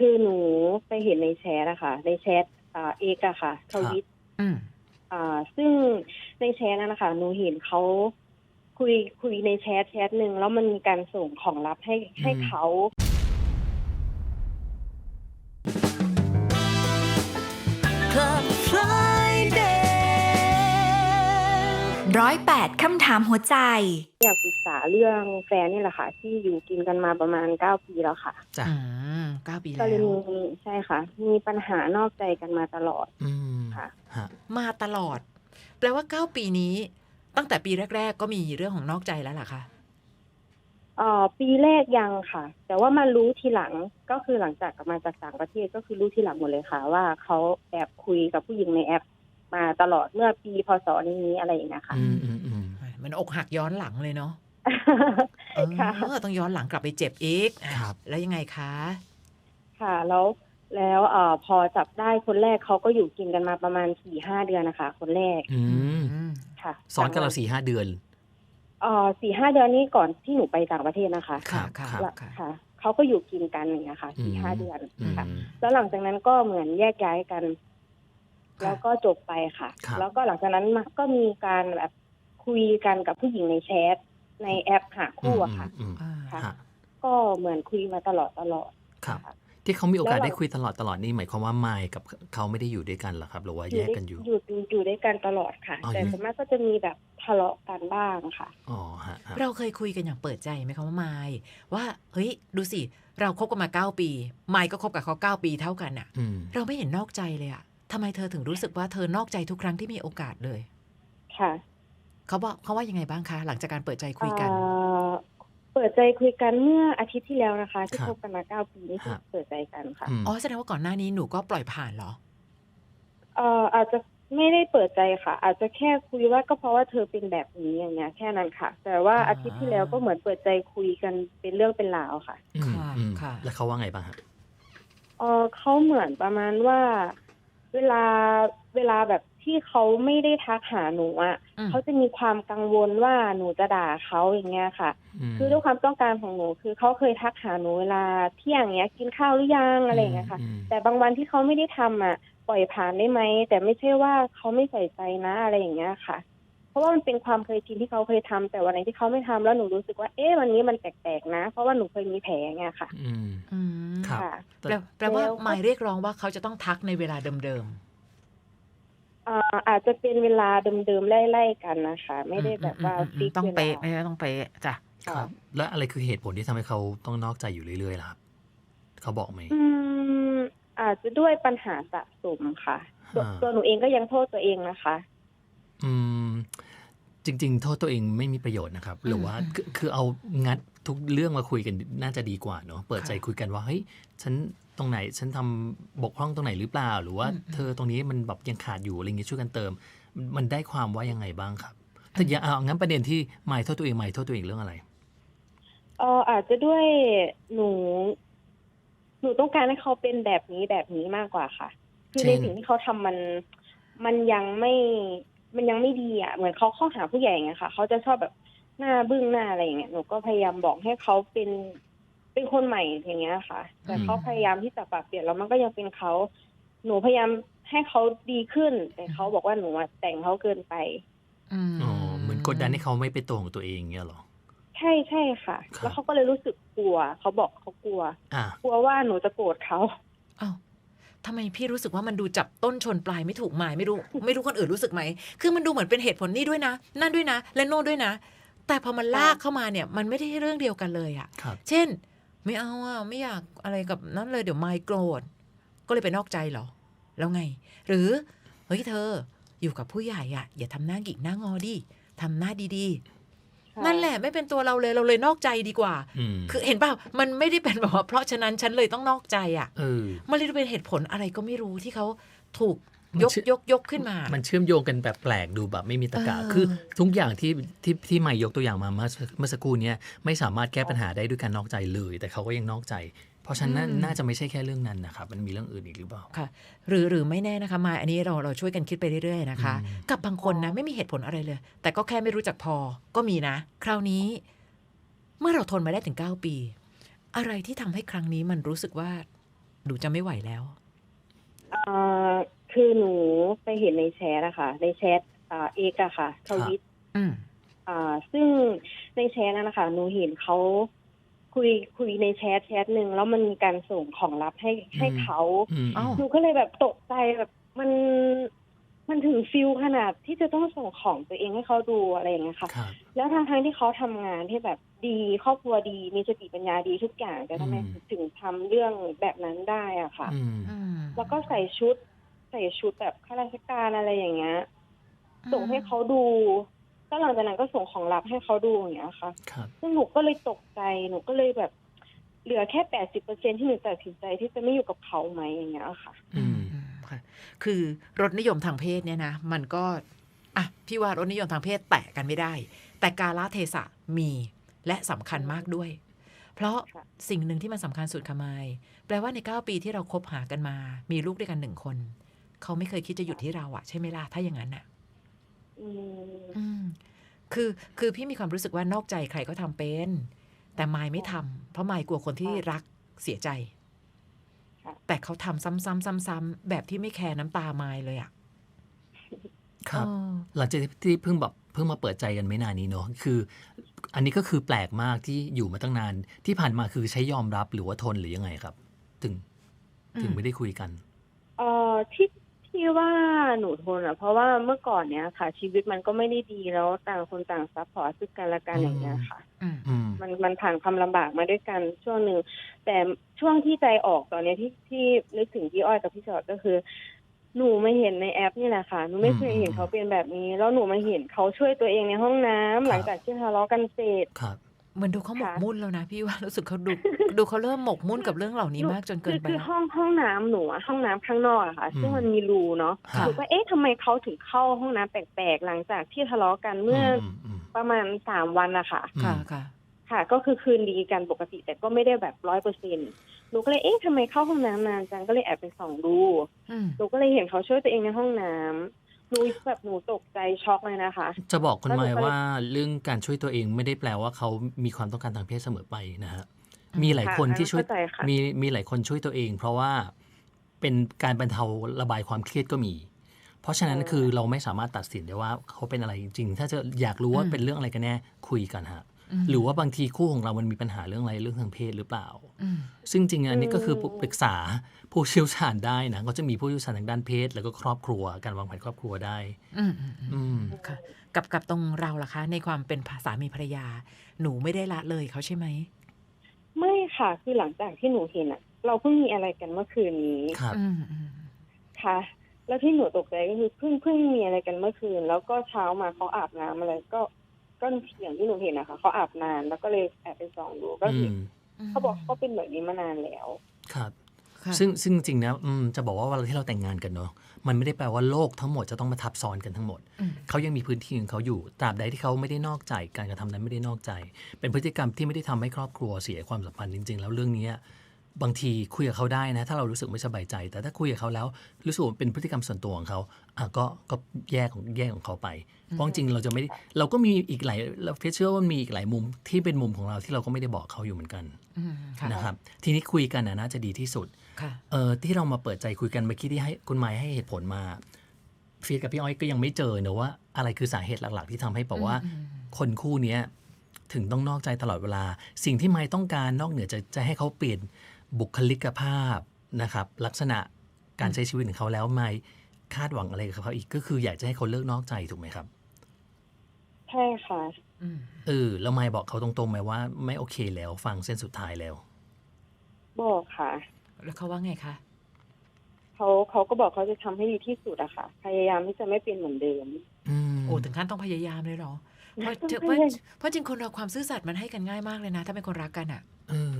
คือหนูไปเห็นในแชทอะค่ะ ในแชทอ่าเอกอะค่ะทวิตอืมอ่า ซึ่งในแชทนั้นนะคะหนูเห็นเขาคุยคุยในแชทแชทหนึ่งแล้วมันมีการส่งของลับให้ให้อืมเขา ร้อยแปดคำถามหัวใจ อยากปรึกษาเรื่องแฟนนี่แหละค่ะ ที่อยู่กินกันมาประมาณเก้าปีแล้วค่ะจ้ะเก้าปีแล้วก็เลยมีใช่ค่ะ มีปัญหานอกใจกันมาตลอด อืค่ะมาตลอด แปลว่าเก้าปีนี้ ตั้งแต่ปีแรก ๆ ก็มีเรื่องของนอกใจแล้วล่ะค่ะออปีแรกยังค่ะ แต่ว่ามารู้ทีหลังก็คือหลังจากกลับมาจากต่างประเทศก็คือรู้ทีหลังหมดเลยค่ะ ว่าเขาแอบคุยกับผู้หญิงในแอป มาตลอดเมื่อปีพศนี้อะไรอย่างเงี้ยค่ะอืมอืมอืมมันอกหักย้อนหลังเลยเนาะเอค่ะอต้องย้อนหลังกลับไปเจ็บอีกอะครับ แล้วยังไงคะ ค่ะ แล้วแล้วเอ่อพอจับได้คนแรกเขาก็อยู่กินกันมาประมาณสี่ห้าเดือนนะคะ คนแรก อืมอืมค่ะซ้อนกันเราสี่ห้าเดือนเอ่อสี่ห้าเดือนนี้ก่อนที่หนูไปต่างประเทศนะคะค่ะครัค่ะบแล้วค่ะค่ะเขาก็อยู่กินกันอย่างเงี้ยค่ะอืสี่มห้าเดือนอืมค่ะ แล้วหลังจากนั้นก็เหมือนแยกย้ายกันค่ะ แล้วก็จบไปค่ะครับแล้วก็หลังจากนั้นมาก็มีการแบบคุยกันกับผู้หญิงในแชทในแอปหาคู่อะค่ะอืมอืมอ่าค่ะฮะก็เหมือนคุยมาตลอดตลอดครับค่ะที่เขามีโอกาสแล้วเราได้คุยตลอดตลอดนี่หมายความว่าไมค์กับเขาไม่ได้อยู่ด้วยกันเหรอครับ หรือว่าแยกกันอยู่ อยู่อยู่อยู่ด้วยกันตลอดค่ะอ๋อแต่อยู่ส่วนมากก็จะมีแบบทะเลาะกันบ้างค่ะอ๋อฮะฮะเราเคยคุยกันอย่างเปิดใจไหมคะว่าไมายว่าเฮ้ย ดูสิ เราคบกันมาเก้าปี ไมายก็คบกับเขาเก้าปีเท่ากันอะอืมเราไม่เห็นนอกใจเลยอะ ทำไมเธอถึงรู้สึกว่าเธอนอกใจทุกครั้งที่มีโอกาสเลย ค่ะเขาบอกเขาว่ายังไงบ้างคะ หลังจากการเปิดใจคุยกัน เอ่อเปิดใจคุยกันเมื่ออาทิตย์ที่แล้วนะคะ ที่ครับคบกันมาเก้าปีนี่คือฮะเปิดใจกันค่ะอืมอ๋อแสดงว่าก่อนหน้านี้หนูก็ปล่อยผ่านเหรอ เอ่ออาจจะไม่ได้เปิดใจค่ะ อาจจะแค่คุยว่าก็เพราะว่าเธอเป็นแบบนี้อย่างเงี้ยแค่นั้นค่ะ แต่ว่าอ่า อาทิตย์ที่แล้วก็เหมือนเปิดใจคุยกันเป็นเรื่องเป็นราวค่ะ อืมค่ะอืมค่ะ แล้วเขาว่าไงบ้างฮะ เออเขาเหมือนประมาณว่า เวลาเวลาแบบที่เขาไม่ได้ทักหาหนูอะอืม เขาจะมีความกังวลว่าหนูจะด่าเขาอย่างเงี้ยค่ะ มคือด้วยความต้องการของหนู คือเขาเคยทักหาหนูเวลาเที่ยงเงี้ยกินข้าวหรือยังอะไรอย่างเงี้ยค่ะ มแต่บางวันที่เขาไม่ได้ทำอะ ปล่อยผ่านได้ไหมแต่ไม่ใช่ว่าเขาไม่ใส่ใจนะอะไรอย่างเงี้ยค่ะ เพราะว่ามันเป็นความเคยชินที่เขาเคยทำแต่วันไหนที่เขาไม่ทำแล้วหนูรู้สึกว่าเอ๊ะวันนี้มันแปลกๆนะ เพราะว่าหนูเคยมีแผลไงค่ะ อืมอืมครับค่ะแต่แปลแปลว่าแล้วก็ไมายเรียกร้องว่าเขาจะต้องทักในเวลาเดิมอ่าอาจจะเป็นเวลาเดิมๆไล่ๆกันนะคะๆไม่ได้แบบว่าอืมอืมอืมฟิกต้องเวเป๊ะลาไม่ได้ต้องเป๊ะจ้ะครับ แล้วอะไรคือเหตุผลที่ทำให้เขาต้องนอกใจอยู่เรื่อยๆล่ะครับเขาบอกไหมอืมอาจจะด้วยปัญหาสะสมค่ะตัวอ่าตัวหนูเองก็ยังโทษตัวเองนะคะ อืม จริง ๆ โทษตัวเองไม่มีประโยชน์นะครับ หรือว่าคือคือเอางัดทุกเรื่องมาคุยกันน่าจะดีกว่าเนอะเปิดใจคุยกันว่าเฮ้ยฉันตรงไหนฉันทำบกพร่องตรงไหนหรือเปล่า หรือว่าเธอตรงนี้มันแบบยังขาดอยู่อะไรเงี้ยช่วยกันเติม มันได้ความว่ายังไงบ้างครับแต่อย่าเอางั้นประเด็นที่ไม่โทษตัวเองไม่โทษตัวเองเรื่องอะไร เอออาจจะด้วยหนู หนูต้องการให้เขาเป็นแบบนี้แบบนี้มากกว่าค่ะ คือเช่ในน สิ่งที่เขาทำมัน มันยังไม่ มันยังไม่ดีอะเหมือนเขาเข้าหาผู้ใหญ่ไงค่ะเขาจะชอบแบบหน้าบึ้งหน้าอะไรอย่างเงี้ยหนูก็พยายามบอกให้เขาเป็นเป็นคนใหม่อย่างเงี้ยค่ะ แต่เขาพยายามที่จะปรับเปลี่ยนแล้วมันก็ยังเป็นเขาหนูพยายามให้เขาดีขึ้น แต่เขาบอกว่าหนูอะแต่งเขาเกินไปอืมอ๋อเหมือนกดดันให้เขาไม่เป็นตัวของตัวเองเงี้ยเหรอใช่ใช่ค่ะครับแล้วเขาก็เลยรู้สึกกลัว เขาบอกเขากลัวอะกลัวว่าหนูจะโกรธเขาอ้าว ทำไมพี่รู้สึกว่ามันดูจับต้นชนปลายไม่ถูกหมายไม่รู้ ไม่รู้คนอื่นรู้สึกไหม คือมันดูเหมือนเป็นเหตุผลนี่ด้วยนะ นั่นด้วยนะ และโน่นด้วยนะ แต่พอมันลากเข้ามาเนี่ย มันไม่ได้เรื่องเดียวกันเลยอะครับเช่น ไม่เอาอะไม่อยากอะไรกับนั้นเลยเดี๋ยวไม่โกรธก็เลยไปนอกใจเหรอ แล้วไง หรือเฮ้ยเธออยู่กับผู้ใหญ่อะ อย่าทำหน้าหงิกหน้างอดิทำหน้าดีๆ นั่นแหละไม่เป็นตัวเราเลยเราเลยนอกใจดีกว่าอืมคือเห็นเปล่ามันไม่ได้เป็นแบบว่าเพราะฉะนั้นฉันเลยต้องนอกใจอะเออมันเลยเป็นเหตุผลอะไรก็ไม่รู้ที่เขาถูกมันยกเชื่อยกยกขึ้นมา มันเชื่อมโยงกันแบบแปลกดูแบบไม่มีตะกะเออคือทุกอย่างที่ที่ที่ใหม่ยกตัวอย่างมาเมื่อเมื่อสักครู่เนี้ยไม่สามารถแก้ปัญหาได้ด้วยการนอกใจเลย แต่เขาก็ยังนอกใจ เพราะฉะนั้นน่าน่าจะไม่ใช่แค่เรื่องนั้นนะครับ มันมีเรื่องอื่นอีกหรือเปล่าค่ะ หรือหรือไม่แน่นะคะมายอันนี้เราเราช่วยกันคิดไปเรื่อยๆนะคะอืมกับบางคนนะไม่มีเหตุผลอะไรเลย แต่ก็แค่ไม่รู้จักพอก็มีนะ คราวนี้ เมื่อเราทนมาได้ถึง 9 ปี อะไรที่ทำให้ครั้งนี้มันรู้สึกว่าหนูจะไม่ไหวแล้วเอ่อคือหนูไปเห็นในแชทอะค่ะ ในแชทอ่าเอกอะค่ะทวิตอืมอ่าซึ่งในแชทนั้นนะคะหนูเห็นเขา คุยคุยในแชทแชทหนึ่งแล้วมันมีการส่งของลับให้ให้อืมเขาอืมอ้าวหนูก็เลยแบบตกใจแบบมันมันถึงฟิลขนาดที่จะต้องส่งของตัวเองให้เขาดูอะไรอย่างเงี้ยค่ะ ครับแล้วทางทางๆที่เขาทำงานที่แบบดีครอบครัวดีมีสติปัญญาดีทุกอย่างแต่ทำไมอืมถึงทำเรื่องแบบนั้นได้อะค่ะ อืมอืมแล้วก็ใส่ชุด ใส่ชุดแบบข้าราชการอะไรอย่างเงี้ย ส่งให้เขาดู ก็หลังจากนั้นก็ส่งของลับให้เขาดูอย่างเงี้ยค่ะครับ ซึ่งหนูก็เลยตกใจหนูก็เลยแบบเหลือแค่แปดสิบเปอร์เซ็นที่หนูตัดสินใจที่จะไม่อยู่กับเขาไหมอย่างเงี้ยค่ะ อืมอืมค่ะ คือรสนิยมทางเพศเนี่ยนะมันก็อะพี่ว่ารสนิยมทางเพศแตะกันไม่ได้ แต่กาลเทศะมีและสำคัญมากด้วย เพราะค่ะสิ่งหนึ่งที่มันสำคัญสุดค่ะไมายแปลว่าใน 9 ปีที่เราคบหากันมา มีลูกด้วยกันหนึ่งคน เขาไม่เคยคิดจะหยุดที่เราอะใช่ไหมล่ะถ้าอย่างนั้นอะ อืมอืมคือคือพี่มีความรู้สึกว่านอกใจใครก็ทำเป็น แต่มายไม่ทำเพราะมายกลัวคนที่รักเสียใจค่ะแต่เขาทำซ้ำๆๆ ๆ แบบที่ไม่แคร์น้ำตามายเลยอะครับเออหลังจากที่เพิ่งแบบเพิ่งมาเปิดใจกันไม่นานนี้เนาะคือ อันนี้ก็คือแปลกมากที่อยู่มาตั้งนาน ที่ผ่านมาคือใช้ยอมรับหรือว่าทนหรือยังไงครับ ถึง ถึงไม่ได้คุยกัน เอ่อที่ ที่ว่าหนูทนอะ เพราะว่าเมื่อก่อนเนี้ยค่ะ ชีวิตมันก็ไม่ได้ดีแล้วต่างคนต่างซัพพอร์ตซึ่งกันและกันอืมอย่างเงี้ยค่ะอืมอืมมันมันผ่านความลำบากมาด้วยกันช่วงหนึ่งแต่ช่วงที่ใจออกตอนเนี้ยที่ที่นึกถึงพี่อ้อยกับพี่จอดก็คือ หนูมาเห็นในแอปนี่แหละค่ะหนูไม่เคยเห็นเขาเป็นแบบนี้ แล้วหนูมาเห็นเขาช่วยตัวเองในห้องน้ำหลังจากที่ทะเลาะกันเสร็จครับ เหมือนดูเขาหมกค่ะมุ่นแล้วนะพี่ว่ารู้สึกเขาดูดูเขาเริ่มหมกมุ่นกับเรื่องเหล่านี้มากจนเกินไปคือคือแล้วห้องห้องน้ำหนูอะห้องน้ำข้างนอกอะค่ะอืมซึ่งมันมีรูเนาะค่ะหนูก็เอ๊ะทำไมเขาถึงเข้าห้องน้ำแปลกๆหลังจากที่ทะเลาะกันเมื่ออมอืมประมาณสามวันอะค่ะอืมค่ะค่ะ ค่ะ ก็คือคืนดีกันปกติแต่ก็ไม่ได้แบบร้อยเปอร์เซ็นหนูก็เลยเอ๊ะทำไมเข้าห้องน้ำนานจังก็เลยแอบไปส่องดูอืมหนูก็เลยเห็นเขาช่วยตัวเองในห้องน้ำ หนูแบบหนูตกใจช็อกเลยนะคะ จะบอกคุณแล้วหนูไม้ก็เลยว่าเรื่องการช่วยตัวเองไม่ได้แปลว่าเขามีความต้องการทางเพศเสมอไปนะฮะอืมมีหลายคนที่ช่วยเข้าใจค่ะมีมีหลายคนช่วยตัวเอง เพราะว่าเป็นการบรรเทาระบายความเครียดก็มี เพราะฉะนั้นเออคือเราไม่สามารถตัดสินได้ว่าเขาเป็นอะไรจริงๆถ้าจะอยากรู้ว่าอืมเป็นเรื่องอะไรกันแน่คุยกันฮะม หรือว่าบางทีคู่ของเรามันมีปัญหาเรื่องอะไรเรื่องทางเพศหรือเปล่าอืมซึ่งจริงๆอันนี้ก็คืออืมปรึกษาผู้เชี่ยวชาญได้นะก็จะมีผู้เชี่ยวชาญทางด้านเพศ แล้วก็ครอบครัวการวางแผนครอบครัวได้อืมอืมอืมอืมค่ะกับกับตรงเราล่ะคะ ในความเป็นสามีภรรยา หนูไม่ได้ละเลยเขาใช่ไหมไม่ค่ะคือหลังจากที่หนูเห็นอะเราเพิ่งมีอะไรกันเมื่อคืนนี้ครับอืมอืมค่ะ แล้วที่หนูตกใจก็คือเพิ่งเพิ่งมีอะไรกันเมื่อคืน แล้วก็เช้ามาเขาอาบน้ำอะไรก็ ก็อย่างที่หนูเห็นนะคะเขาอาบนานแล้วก็เลยแอบไปส่องดูก็อืเห็นมเขาบอกเขาเป็นแบบนี้มานานแล้ว ครับ ค่ะซึ่งซึ่งจริงๆนะอืมจะบอกว่าเวลาที่เราแต่งงานกันเนาะมันไม่ได้แปลว่าโลกทั้งหมดจะต้องมาทับซ้อนกันทั้งหมด อืม เขายังมีพื้นที่ของเขาอยู่ตราบใดที่เขาไม่ได้นอกใจการกระทำนั้นไม่ได้นอกใจ เป็นพฤติกรรมที่ไม่ได้ทำให้ครอบครัวเสียความสัมพันธ์จริง ๆ แล้วเรื่องเนี้ย บางทีคุยกับเขาได้นะ ถ้าเรารู้สึกไม่สบายใจ แต่ถ้าคุยกับเขาแล้วรู้สึกว่าเป็นพฤติกรรมส่วนตัวของเขาอะก็ก็แยกของแยกของเขาไป เพราะจริงๆเราจะไม่ได้เราก็มีอีกหลายเราเชื่อว่ามีอีกหลายมุมที่เป็นมุมของเราที่เราก็ไม่ได้บอกเขาอยู่เหมือนกันอืมค่ะนะครับ ทีนี้คุยกันนะน่าจะดีที่สุดค่ะเออที่เรามาเปิดใจคุยกันเมื่อกี้ที่ให้คุณไม้ให้เหตุผลมาฟีดกับพี่อ้อยก็ยังไม่เจอเนอะว่า อะไรคือสาเหตุหลัก ๆ ที่ทำให้แบบว่าอืมคนคู่เนี้ยถึงต้องนอกใจตลอดเวลา สิ่งที่ไม้ต้องการนอกเหนือจะจะให้เขาเปลี่ยน บุคลิกภาพนะครับ ลักษณะการใช้ชีวิตของเขาแล้วไม้คาดหวังอะไรกับเขาอีกก็คืออยากจะให้เขาเลิกนอกใจถูกไหมครับใช่ค่ะอืมเออแล้วไม้บอกเขาตรงๆไหมว่า ไม่โอเคแล้วฟังเส้นสุดท้ายแล้ว บอกค่ะ แล้วเขาว่าไงคะเขาเขาก็บอกเขาจะทำให้ดีที่สุดอะค่ะ พยายามที่จะไม่เป็นเหมือนเดิมอืมโอ้ถึงขั้นต้องพยายามเลยเหรอเพราะต้องเพราะพยายามเพราะจริงคนเราความซื่อสัตย์มันให้กันง่ายมากเลยนะ ถ้าเป็นคนรักกันอะเออค่ะอืม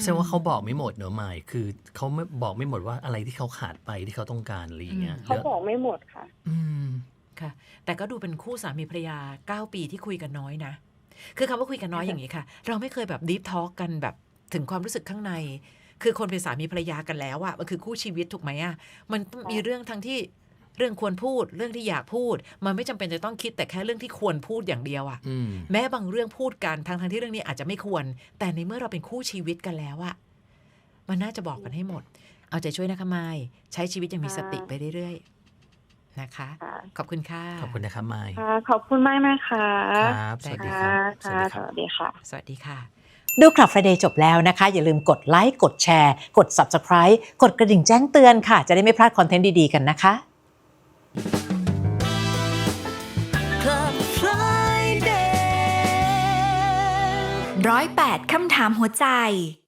แสดงว่าเขาบอกไม่หมดเนอะไมายคือเขาไม่บอกไม่หมดว่าอะไรที่เขาขาดไปที่เขาต้องการอะไรอย่างเงี้ยเขาแล้วบอกไม่หมดค่ะ อืมค่ะ แต่ก็ดูเป็นคู่สามีภรรยาเก้าปีที่คุยกันน้อยนะคือคำว่าคุยกันน้อยอย่างนี้ค่ะ เราไม่เคยแบบดีฟทอ k กันแบบถึงความรู้สึกข้างใน คือคนเป็นสามีภรรยากันแล้วอะมันคือคู่ชีวิตถูกไหมอะมันมีเรื่องทั้งที่ เรื่องควรพูดเรื่องที่อยากพูด มันไม่จำเป็นจะต้องคิดแต่แค่เรื่องที่ควรพูดอย่างเดียวอะอืมแม้บางเรื่องพูดกันทั้งทั้งที่เรื่องนี้อาจจะไม่ควร แต่ในเมื่อเราเป็นคู่ชีวิตกันแล้วอะมันน่าจะบอกกันให้หมด เอาใจช่วยนะคะไมายใช้ชีวิตอย่างมีสติไปเรื่อยๆนะคะค่ะขอบคุณค่ะขอบคุณนะครับไมค์ค่ะขอบคุณมากนะคะครับสวัสดีคค่ะรับสวัสค่ะดีครับสวัสดีค่ะ สวัสดีค่ะดูคลับ Friday จบแล้วนะคะ อย่าลืมกดไลค์กดแชร์ กด Subscribe กดกระดิ่งแจ้งเตือนค่ะ จะได้ไม่พลาดคอนเทนต์ดี ๆ กันนะคะ Club Friday ร้อยแปดคำถามหัวใจ